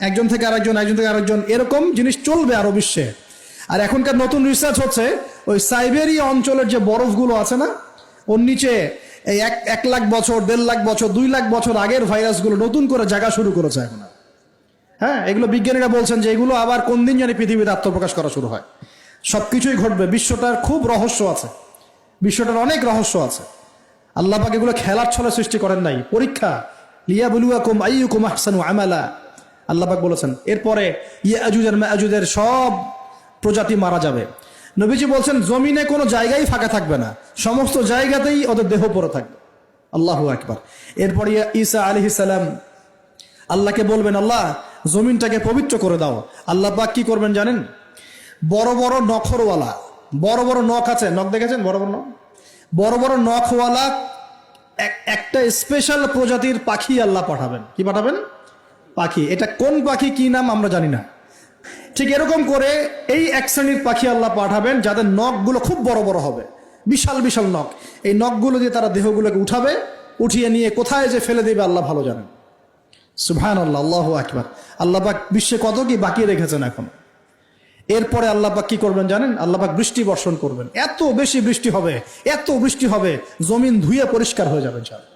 একজন থেকে আরেকজন, একজন থেকে আরেকজন, এরকম জিনিস চলবে আরও বিশ্বে। আর এখনকার নতুন রিসার্চ হচ্ছে, ওই সাইবেরিয়া অঞ্চলের যে বরফগুলো আছে না, ওর নিচে এই এক এক লাখ বছর, দেড় লাখ বছর, দুই লাখ বছর আগের ভাইরাসগুলো নতুন করে জায়গা শুরু করেছে এখন হ্যাঁ এগুলো বিজ্ঞানীরা বলছেন যে এগুলো আবার কোন দিন জানি পৃথিবীতে আত্মপ্রকাশ করা শুরু হয়। সব কিছুই ঘটবে, বিশ্বটার খুব রহস্য আছে। বিশ্বটার অনেক রহস্য আছে। আল্লাহ পাক এগুলো খেলার ছলে সৃষ্টি করেন নাই। পরীক্ষা লিয়া বলুয়া কুম আইয়ু কুম আহসানু আমালা। আল্লাহ পাক বলেছেন, এরপরে ইয়াজুজের মাজুজের সব প্রজাতি মারা যাবে। নবীজি বলছেন, জমিনে কোনো জায়গায় ফাঁকা থাকবে না, সমস্ত জায়গাতেই ওদের দেহ পড়ে থাকবে। আল্লাহু আকবার। এরপরে ঈসা আলাইহিস সালাম আল্লাহকে বলবেন, আল্লাহ, জমিনটাকে পবিত্র করে দাও। আল্লাহ পাক কি করবেন জানেন? বড় বড় নখরওয়ালা, বড় বড় নখ আছে, নখ দেখেছেন? বড় বড় নখ? বড় বড় নখওয়ালা এক- একটা স্পেশাল প্রজাতির পাখি আল্লাহ পাঠাবেন। কি পাঠাবেন? পাখি। এটা কোন পাখি, কি নাম আমরা জানি না। ঠিক এরকম করে এই এক শ্রেণির পাখি আল্লাহ পাঠাবেন, যাদের নখগুলো খুব বড় বড় হবে। বিশাল বিশাল নখ। এই নখগুলো দিয়ে তারা দেহগুলোকে উঠাবে, উঠিয়ে নিয়ে কোথায় যে ফেলে দেবে, আল্লাহ ভালো জানেন। সুবহান আল্লাহ আল্লাহ আকবার। আল্লাহ পাক বিশ্বে কত কি বাকি রেখেছেন এখন। এরপরে আল্লাহ পাক কি করবেন জানেন? আল্লাহ পাক বৃষ্টি বর্ষণ করবেন। এত বেশি বৃষ্টি হবে, এত বৃষ্টি হবে, জমিন ধুয়ে পরিষ্কার হয়ে যাবে, ইনশাআল্লাহ।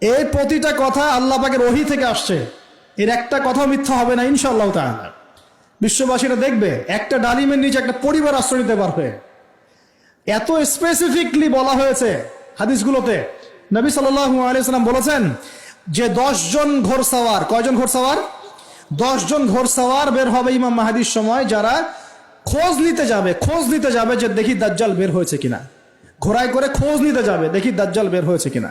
এই প্রতিটা কথা আল্লাহ পাকের ওহি থেকে আসছে। এর একটা কথা মিথ্যা হবে না ইনশাল্লাহ তাআলা। বিশ্ববাসীরা দেখবে, একটা ডালিমের নিচে একটা পরিবার আশ্রয় নিতে পারবে। এত স্পেসিফিকলি বলা হয়েছে হাদিসগুলোতে। নবী সাল্লাম বলেছেন, যে জন ঘোড়সাওয়ার কয়জন ঘোড়সাওয়ার জন ঘোড়সাওয়ার বের হবে ইমাম মাহাদির সময় যারা খোঁজ নিতে যাবে, খোঁজ নিতে যাবে যে দেখি দাজ্জাল বের হয়েছে কিনা। ঘোড়ায় করে খোঁজ নিতে যাবে, দেখি দাজ্জাল বের হয়েছে কিনা।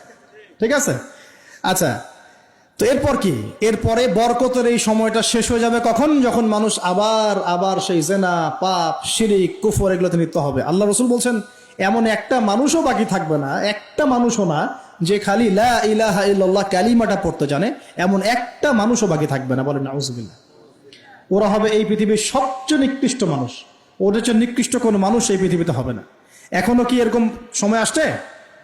ঠিক আছে? আচ্ছা তো এরপর কি? এরপরে বরকতের এই সময়টা শেষ হয়ে যাবে কখন? যখন মানুষ আবার আবার সেই জেনা, পাপ, শিরিক, কুফর এগুলোতে লিপ্ত হবে। আল্লাহ রসুল বলছেন, এমন একটা মানুষও বাকি থাকবে না, একটা মানুষও না, যে খালি লা ইলাহা কালিমাটা পড়তে জানে, এমন একটা মানুষও বাকি থাকবে না। বলেন, নাউজুবিল্লাহ। ওরা হবে এই পৃথিবীর সবচেয়ে নিকৃষ্ট মানুষ। ওদের চেয়ে নিকৃষ্ট কোনো মানুষ এই পৃথিবীতে হবে না। এখনও কি এরকম সময় আসছে?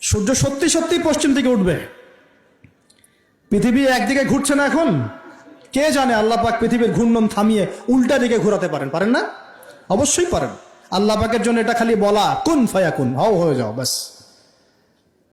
সূর্য সত্যি সত্যি পশ্চিম দিকে উঠবে। পৃথিবী একদিকে ঘুরছে না এখন। কে জানে আল্লাহ পাক পৃথিবীর ঘূর্ণন থামিয়ে উল্টা দিকে ঘোরাতে পারেন। পারেন না? অবশ্যই পারেন। আল্লাহ পাকের জন্য এটা খালি বলা, কোন ফায়া কোন হও হয়ে যাও, ব্যাস।